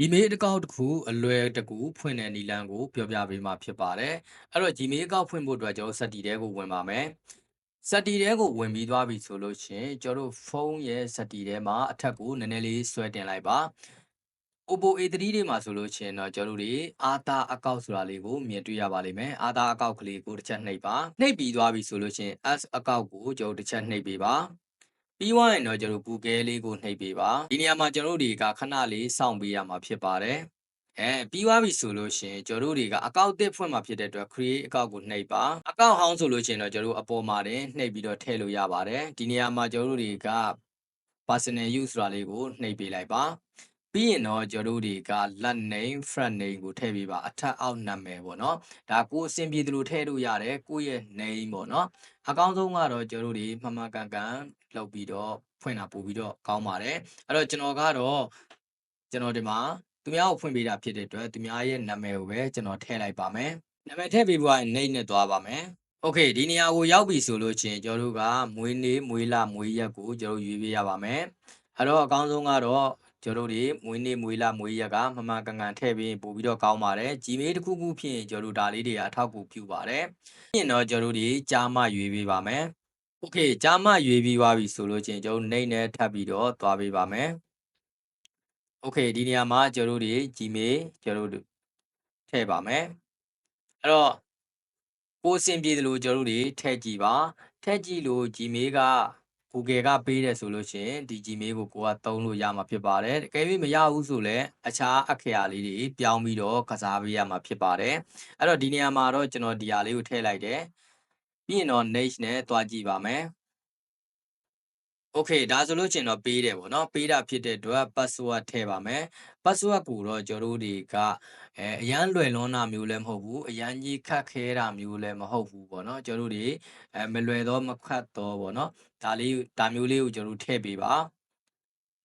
Gmail အကောင့်တစ်ခုအလွယ်တကူဖွင့်တဲ့နည်းလမ်းကိုပြောပြပေးမှာဖြစ်ပါတယ်အဲ့တော့ Gmail အကောင့်ဖွင့်ဖို့အတွက်ကျွန်တော်စက်တီတဲကိုဝင်ပါမယ်စက်တီတဲကိုဝင်ပြီးသွားပြီဆိုလို့ရှရင်ကျွန်တော်တို့ဖုန်းရဲ့စက်တီထဲမှာအထက်ကိုနည်းနည်းလေးဆွဲတင်လိုက်ပါ Oppo A3 တွေမှာဆိုလို့ရှရင်တော့ကျွန်တော်တို့တွေအာသာအကောင့်ဆိုတာလေးကိုမြင်တွေ့ရပါလိမ့်မယ်အာသာအကောင့်ကလေးကိုတစ်ချက်နှိပ်ပါနှိပ်ပြီးသွားပြီဆိုလို့ရှရင် S အကောင့်ကိုကျွန်တော်တစ်ချက်နှိပ်ပေးပါ ပြီးသွားရင်တော့ကျွန်တော် Google လေးကိုနှိပ်ပေးပါဒီနေရာမှာကျွန်တော်တို့တွေကခဏလေးစောင့်ပေးရမှာဖြစ်ပါတယ်အဲပြီးသွားပြီဆိုလို့ရှရင်ကျွန်တော်တို့တွေကအကောင့်တစ်ဖွင့်မှာဖြစ်တဲ့အတွက် create အကောင့်ကိုနှိပ်ပါအကောင့်ဟောင်းဆိုလို့ရှရင်တော့ကျွန်တော်တို့အပေါ်မှာတင်နှိပ်ပြီးတော့ထည့်လို့ရပါတယ်ဒီနေရာမှာကျွန်တော်တို့တွေက personal use ဆိုတာလေးကိုနှိပ်ပေးလိုက်ပါ ပြီးရင်တော့ကျွန်တော်တို့တွေက last name front name ကိုထည့်ပေးပါအထက်အောက်နာမည်ပေါ့နော်ဒါကိုယ်အဆင်ပြေသလိုထည့်လို့ရတယ်ကိုယ့်ရဲ့ name ပေါ့နော်အကောင်းဆုံးကတော့ကျွန်တော်တို့တွေမှန်မှန်ကန်ကန်လုပ်ပြီးတော့ဖွင့်တာပို့ပြီးတော့ကောင်းပါတယ်အဲ့တော့ကျွန်တော်ကတော့ကျွန်တော်ဒီမှာသူများကိုဖွင့်ပေးတာဖြစ်တဲ့အတွက်သူများရဲ့နာမည်ကိုပဲကျွန်တော်ထည့်လိုက်ပါမယ်နာမည်ထည့်ပေးဖို့ကနှိပ်နဲ့သွားပါမယ်โอเคဒီနေရာကိုရောက်ပြီဆိုလို့ချင်းကျွန်တော်တို့ကမွေးနေ့မွေးလမွေးရက်ကိုကျွန်တော်ရွေးပေးရပါမယ်အဲ့တော့အကောင်းဆုံးကတော့ ကျွန်တော်တို့တွေမွေးနေ့မွေးလမွေးရက်ကမမကန်ကန်ထည့်ပြီးပို့ပြီးတော့ကောင်းပါတယ် Gmail တစ်ခုခုဖြင့်ကျွန်တော်တို့ဒါလေးတွေအထောက်အကူပြုပါတယ်ညင်တော့ကျွန်တော်တို့တွေကြားမရွေးပေးပါမယ် Okay ကြားမရွေးပြီးသွားပြီဆိုလို့ချင်းကျွန်တော်နှိမ့်နဲ့ထပ်ပြီးတော့သွားပေးပါမယ် Okay ဒီနေရာမှာကျွန်တော်တို့တွေ Gmail ကျွန်တော်တို့ထည့်ပါမယ်အဲ့တော့ကိုစင်ပြေတယ်လို့ကျွန်တော်တို့တွေထည့်ကြည့်ပါထည့်ကြည့်လို့ Gmail က Google ကပေးတယ်ဆိုလို့ရှိရင်ဒီ Gmail ကိုကိုကသုံးလို့ရမှာဖြစ်ပါတယ်တကယ်လို့မရဘူးဆိုလည်းအခြားအခရာလေးတွေပြောင်းပြီးတော့ကစားပေးရမှာဖြစ်ပါတယ်အဲ့တော့ဒီနေရာမှာတော့ကျွန်တော်ဒီဟာလေးကိုထည့်လိုက်တယ်ပြီးရင်တော့ next နဲ့တွားကြည့်ပါမယ် โอเคဒါဆိုလို့ကျင်တော့ပေးတယ်ပေါ့နော်ပေးတာဖြစ်တဲ့အတွက် password ထည့်ပါမယ် password ကိုတော့ကျွန်တော်တို့တွေကအဲအရန်လွယ်လွန်းတာမျိုးလည်းမဟုတ်ဘူးအရန်ကြီးခတ်ခဲတာမျိုးလည်းမဟုတ်ဘူးပေါ့နော်ကျွန်တော်တို့တွေအဲမလွယ်တော့မခတ်တော့ပေါ့နော်ဒါလေးဒါမျိုးလေးကိုကျွန်တော်တို့ထည့်ပေးပါ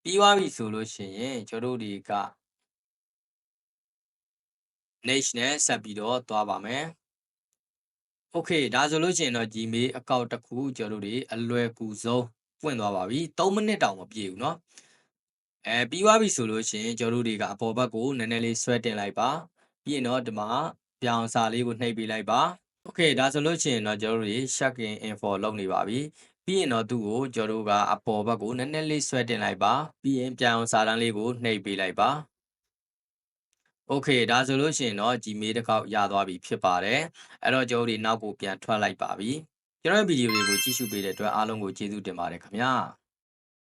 ပြီးသွားပြီဆိုလို့ရှိရင်ကျွန်တော်တို့တွေက next နဲ့ဆက်ပြီးတော့သွားပါမယ်โอเคဒါဆိုလို့ရှိရင်တော့ Gmail account တစ်ခုကျွန်တော်တို့တွေအလွယ်ကူဆုံး ပွင့်သွားပါပြီ3မိနစ်တောင်မပြည့်ဘူးเนาะအဲပြီးသွားပြီဆိုလို့ရှိရင်ကျွန်တော်တို့တွေကအပေါ်ဘက်ကိုနည်းနည်းလေးဆွဲတင်လိုက်ပါပြီးရင်တော့ဒီမှာပြောင်စာလေးကိုနှိပ်ပေးလိုက်ပါโอเคဒါဆိုလို့ရှိရင်တော့ကျွန်တော်တို့တွေ check in info လုပ်နေပါပြီပြီးရင်တော့သူ့ကိုကျွန်တော်တို့ကအပေါ်ဘက်ကိုနည်းနည်းလေးဆွဲတင်လိုက်ပါပြီးရင်ပြောင်စာတန်းလေးကိုနှိပ်ပေးလိုက်ပါโอเคဒါဆိုလို့ရှိရင်တော့ Gmail တစ်ခေါက်ရသွားပြီဖြစ်ပါတယ်အဲ့တော့ကျွန်တော်တို့နောက်ကိုပြန်ထွက်လိုက်ပါပြီ ကျွန်တော်ဗီဒီယိုတွေကိုကြည့်ရှုပေးတဲ့အတွက်အားလုံးကိုကျေးဇူးတင်ပါတယ်ခင်ဗျာ